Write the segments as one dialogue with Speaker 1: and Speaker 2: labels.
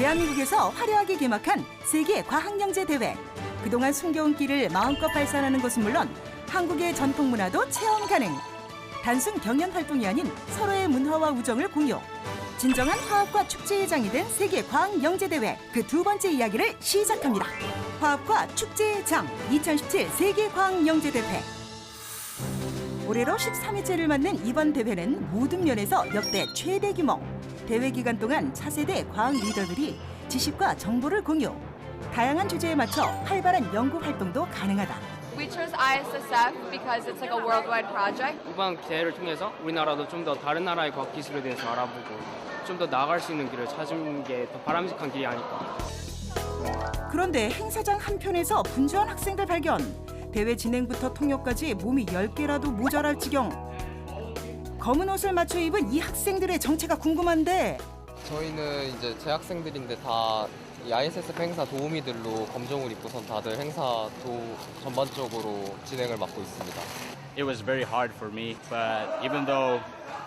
Speaker 1: 대한민국에서 화려하게 개막한 세계 과학영재 대회. 그동안 숨겨온 끼를 마음껏 발산하는 것은 물론 한국의 전통 문화도 체험 가능. 단순 경연 활동이 아닌 서로의 문화와 우정을 공유. 진정한 화합과 축제의 장이 된 세계 과학 영재 대회 그 두 번째 이야기를 시작합니다. 화합과 축제의 장 2017 세계 과학 영재 대회. 올해로 13회째를 맞는 이번 대회는 모든 면에서 역대 최대 규모. 대회 기간 동안 차세대 과학 리더들이 지식과 정보를 공유. 다양한 주제에 맞춰 활발한 연구 활동도 가능하다.
Speaker 2: We chose ISSF because it's like a worldwide project.
Speaker 3: 이번 대회를 통해서 우리나라도 좀 더 다른 나라의 과학 기술에 대해서 알아보고 좀 더 나아갈 수 있는 길을 찾은 게 더 바람직한 길이 아닐까.
Speaker 1: 그런데 행사장 한편에서 분주한 학생들 발견. 대회 진행부터 통역까지 몸이 10개라도 모자랄 지경. 검은 옷을 맞춰 입은 이 학생들의 정체가 궁금한데
Speaker 4: 저희는 이제 재학생들인데 다이 ISSF 행사 도우미들로 검정을 입고선 다들 행사 도 전반적으로 진행을 맡고 있습니다.
Speaker 5: It was very hard for me, but even though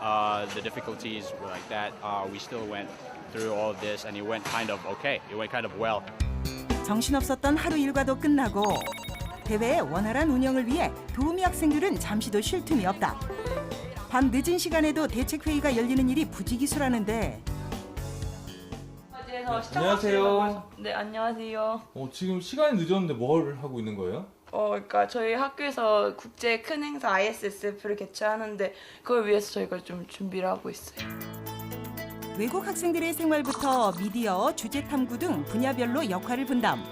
Speaker 5: uh, the difficulties were like that, uh, we still went through all of this, and it went kind of okay. It went kind of well.
Speaker 1: 정신없었던 하루 일과도 끝나고 대회의 원활한 운영을 위해 도우미 학생들은 잠시도 쉴 틈이 없다. 밤 늦은 시간에도 대책 회의가 열리는 일이 부지기수라는데
Speaker 6: 안녕하세요.
Speaker 7: 네, 안녕하세요.
Speaker 6: 어, 지금 시간이 늦었는데 뭘 하고 있는 거예요?
Speaker 7: 어, 그러니까 저희 학교에서 국제 큰 행사 ISSF를 개최하는데 그걸 위해서 저희가 좀 준비를 하고 있어요.
Speaker 1: 외국 학생들의 생활부터 미디어, 주제 탐구 등 분야별로 역할을 분담.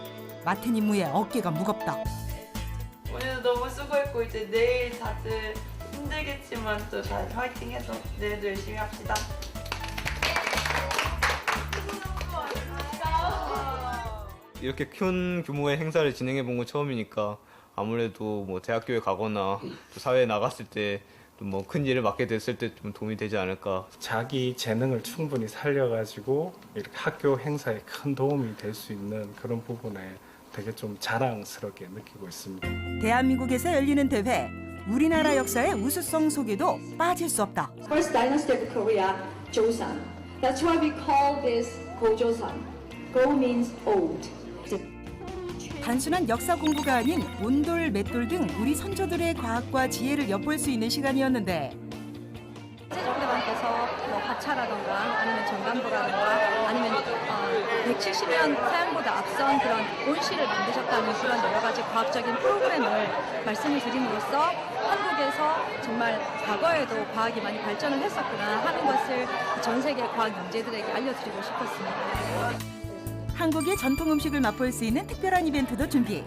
Speaker 1: 맡은 임무에 어깨가 무겁다.
Speaker 7: 오늘도 너무 수고했고 이제 내일 다들 힘들겠지만 또 잘 파이팅해서 내일 도 열심히 합시다.
Speaker 8: 이렇게 큰 규모의 행사를 진행해 본 건 처음이니까 아무래도 뭐 대학교에 가거나 또 사회에 나갔을 때 뭐 큰 일을 맡게 됐을 때 좀 도움이 되지 않을까
Speaker 9: 자기 재능을 충분히 살려가지고 이렇게 학교 행사에 큰 도움이 될 수 있는 그런 부분에 되게 좀 자랑스럽게 느끼고 있습니다.
Speaker 1: 대한민국에서 열리는 대회. 우리나라 역사의 우수성 속에도 빠질 수 없다.
Speaker 10: First dynasty of Korea, Joseon. That's why we call this Gojoseon. Go means old.
Speaker 1: 단순한 역사 공부가 아닌 온돌, 맷돌 등 우리 선조들의 과학과 지혜를 엿볼 수 있는 시간이었는데
Speaker 11: 세종대왕께서 뭐 화차라던가 아니면 어, 170년 사양보다 앞선 그런 온실을 만드셨다는 그런 여러 가지 과학적인 프로그램을 말씀을 드림으로써 한국에서 정말 과거에도 과학이 많이 발전을 했었구나 하는 것을 전 세계 과학 영재들에게 알려드리고 싶었습니다.
Speaker 1: 한국의 전통 음식을 맛볼 수 있는 특별한 이벤트도 준비.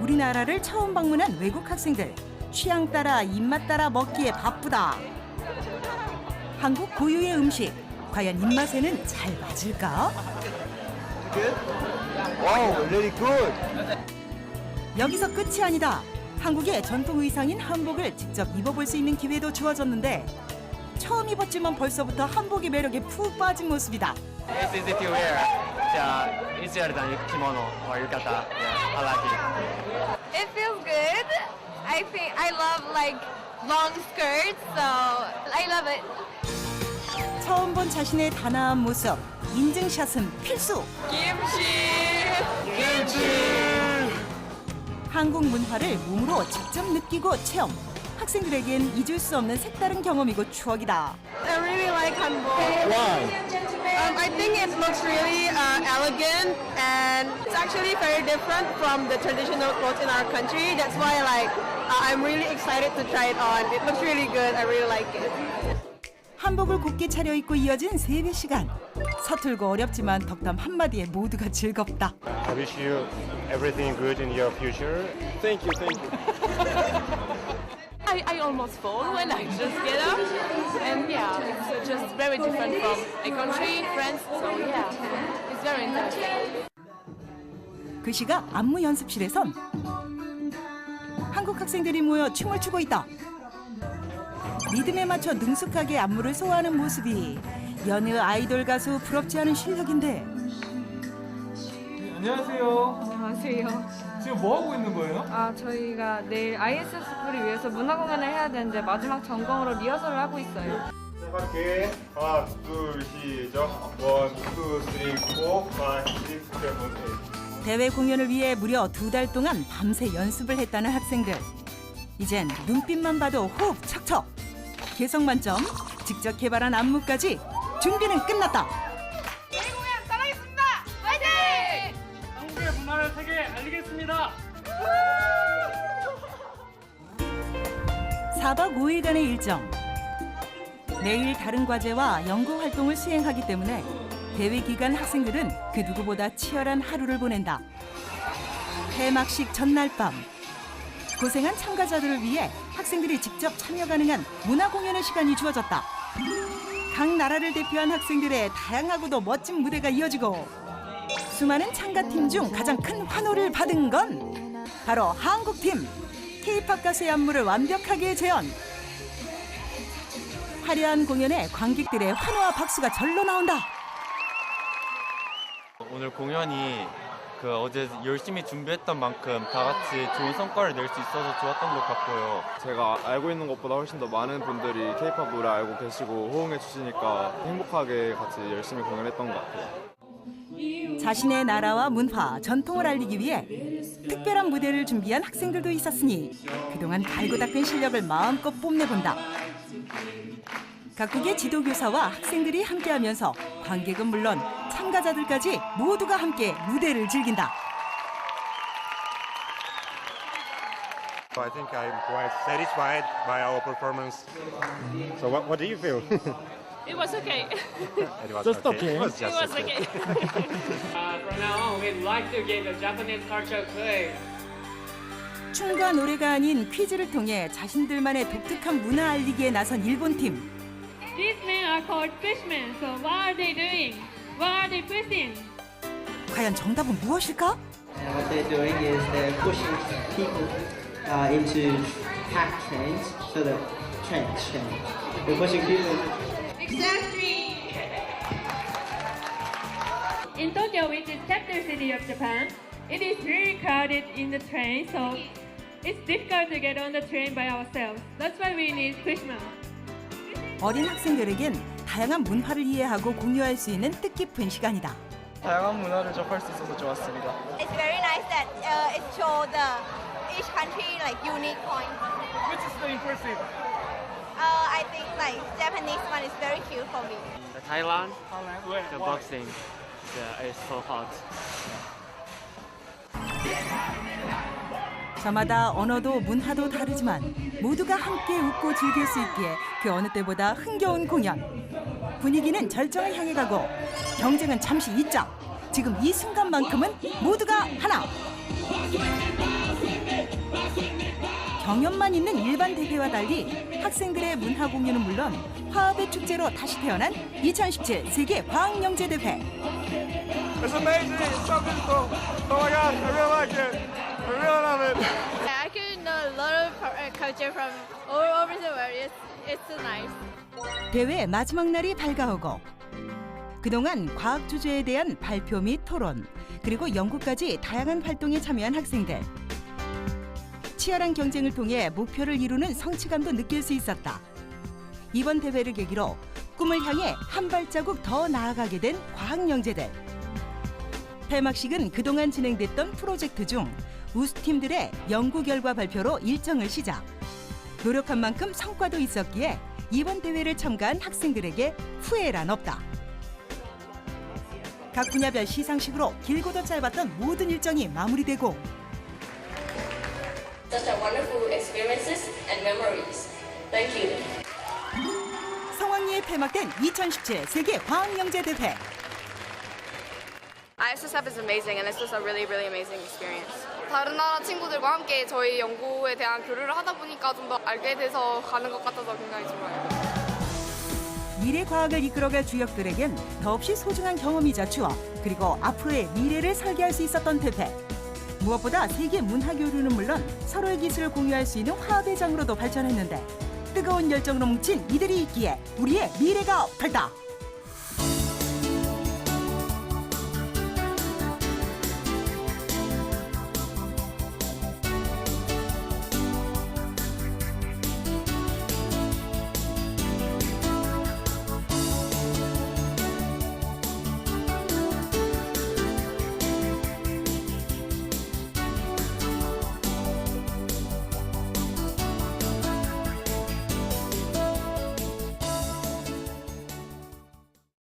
Speaker 1: 우리나라를 처음 방문한 외국 학생들 취향 따라 입맛 따라 먹기에 바쁘다. 한국 고유의 음식 과연 입맛에는 잘 맞을까? 여기서 끝이 아니다. 한국의 전통 의상인 한복을 직접 입어볼 수 있는 기회도 주어졌는데 처음 입었지만 벌써부터 한복의 매력에 푹 빠진 모습이다.
Speaker 3: It's easy to wear. Yeah, easier than kimono or yukata. Yeah, I like it.
Speaker 2: It feels good. I think I love like long skirts, so I love it.
Speaker 1: 처음 본 자신의 단아한 모습 인증샷은 필수. 한국 문화를 몸으로 직접 느끼고 체험. 학생들에겐 잊을 수 없는 색다른 경험이고 추억이다.
Speaker 2: I really like hanbok. Why? Um, I think it looks really uh, elegant and it's actually very different from the traditional clothes in our country. That's why like uh, I'm really excited to try it on. It looks really good. I really like it.
Speaker 1: 한복을 곱게 차려입고 이어진 세배 시간. 서툴고 어렵지만 덕담 한마디에 모두가 즐겁다.
Speaker 5: I wish you everything good in your future. Thank you, thank you.
Speaker 2: I, I almost fall when I just get up. And yeah, it's just very different from my country, friends. So yeah, it's very interesting.
Speaker 1: 그 시각 안무 연습실에선 한국 학생들이 모여 춤을 추고 있다. 리듬에 맞춰 능숙하게 안무를 소화하는 모습이 여느 아이돌 가수 부럽지 않은 실력인데
Speaker 6: 안녕하세요.
Speaker 12: 안녕하세요.
Speaker 6: 지금 뭐 하고 있는 거예요?
Speaker 12: 아, 저희가 내일 ISSF를 위해서 문화 공연을 해야 되는데 마지막 점검으로 리허설을 하고 있어요. 시작할게. 하나, 둘, 시작. 원, 투, 쓰리, 포, 파이, 식스, 세븐, 에잇.
Speaker 1: 대회 공연을 위해 무려 두 달 동안 밤새 연습을 했다는 학생들. 이젠 눈빛만 봐도 호흡 척척. 개성 만점, 직접 개발한 안무까지 준비는 끝났다.
Speaker 3: 한국의 문화를 세계에 알리겠습니다.
Speaker 1: 4박 5일간의 일정. 매일 다른 과제와 연구 활동을 수행하기 때문에 대회 기간 학생들은 그 누구보다 치열한 하루를 보낸다. 폐막식 전날 밤. 고생한 참가자들을 위해 학생들이 직접 참여 가능한 문화 공연의 시간이 주어졌다. 각 나라를 대표한 학생들의 다양하고도 멋진 무대가 이어지고 수많은 참가팀 중 가장 큰 환호를 받은 건 바로 한국팀. K-팝 가수의 안무를 완벽하게 재현. 화려한 공연에 관객들의 환호와 박수가 절로 나온다.
Speaker 13: 오늘 공연이 그 어제 열심히 준비했던 만큼 다 같이 좋은 성과를 낼 수 있어서 좋았던 것 같고요.
Speaker 12: 제가 알고 있는 것보다 훨씬 더 많은 분들이 K-pop 노래 알고 계시고 호응해 주시니까 행복하게 같이 열심히 공연했던 것 같아요.
Speaker 1: 자신의 나라와 문화, 전통을 알리기 위해 특별한 무대를 준비한 학생들도 있었으니 그동안 갈고 닦은 실력을 마음껏 뽐내본다. 각국의 지도교사와 학생들이 함께하면서 관객은 물론 참가자들까지 모두가 함께 무대를 즐긴다.
Speaker 12: I think I'm quite satisfied by our performance. So what, what do you feel?
Speaker 7: It was okay.
Speaker 12: it was
Speaker 13: Just okay.
Speaker 12: It was just
Speaker 7: it was
Speaker 12: okay.
Speaker 7: okay.
Speaker 3: Uh, from now on, we'd like to give a Japanese culture quiz.
Speaker 1: 춤과 노래가 아닌 퀴즈를 통해 자신들만의 독특한 문화 알리기에 나선 일본 팀.
Speaker 7: These men are called fishmen. So what are they doing? What are they fishing?
Speaker 1: 과연 정답은 무엇일까?
Speaker 14: And what they're doing is they're pushing people uh, into pack trains so that trains change. They're pushing people.
Speaker 7: Exactly. In Tokyo, which is capital city of Japan, it is really crowded in the train, so it's difficult to get on the train by ourselves. That's why we need fishermen.
Speaker 1: 어린 학생들에겐 다양한 문화를 이해하고 공유할 수 있는 뜻깊은 시간이다.
Speaker 13: 다양한 문화를 접할 수 있어서 좋았습니다.
Speaker 15: It's very nice that uh, it shows the each country like unique points.
Speaker 13: Which is the impressive?
Speaker 15: Uh, I think like Japanese one is very cute for me.
Speaker 3: The Thailand,
Speaker 13: Where?
Speaker 3: the boxing, the, it's so hot.
Speaker 1: 저마다 언어도 문화도 다르지만 모두가 함께 웃고 즐길 수 있기에 그 어느 때보다 흥겨운 공연. 분위기는 절정을 향해 가고 경쟁은 잠시 잊자. 지금 이 순간만큼은 모두가 하나. 경연만 있는 일반 대회와 달리 학생들의 문화 공연은 물론 화합의 축제로 다시 태어난 2017 세계 과학 영재 대회.
Speaker 12: It's amazing. It's so beautiful. Oh my god, I really like it. I really love it.
Speaker 15: I could know a lot of uh, culture from all over the world. It's, it's nice.
Speaker 1: 대회 마지막 날이 밝아오고 그동안 과학 주제에 대한 발표 및 토론 그리고 연구까지 다양한 활동에 참여한 학생들 치열한 경쟁을 통해 목표를 이루는 성취감도 느낄 수 있었다. 이번 대회를 계기로 꿈을 향해 한 발자국 더 나아가게 된 과학 영재들. 폐막식은 그동안 진행됐던 프로젝트 중 우수팀들의 연구 결과 발표로 일정을 시작. 노력한 만큼 성과도 있었기에 이번 대회를 참가한 학생들에게 후회란 없다. 각 분야별 시상식으로 길고도 짧았던 모든 일정이 마무리되고
Speaker 16: Such a wonderful experiences and memories. Thank you.
Speaker 1: 성황리에 폐막된 2017 세계 과학영재 대회.
Speaker 17: ISSF is amazing and it's just a really, really amazing experience. 다른 나라 친구들과 함께 저희 연구에 대한 교류를 하다 보니까 좀 더 알게 돼서 가는 것 같아서 굉장히 좋아요.
Speaker 1: 미래 과학을 이끌어갈 주역들에겐 더없이 소중한 경험이자 추억 그리고 앞으로의 미래를 설계할 수 있었던 대회. 무엇보다 세계 문화 교류는 물론 서로의 기술을 공유할 수 있는 화합의 장으로도 발전했는데 뜨거운 열정으로 뭉친 이들이 있기에 우리의 미래가 밝다.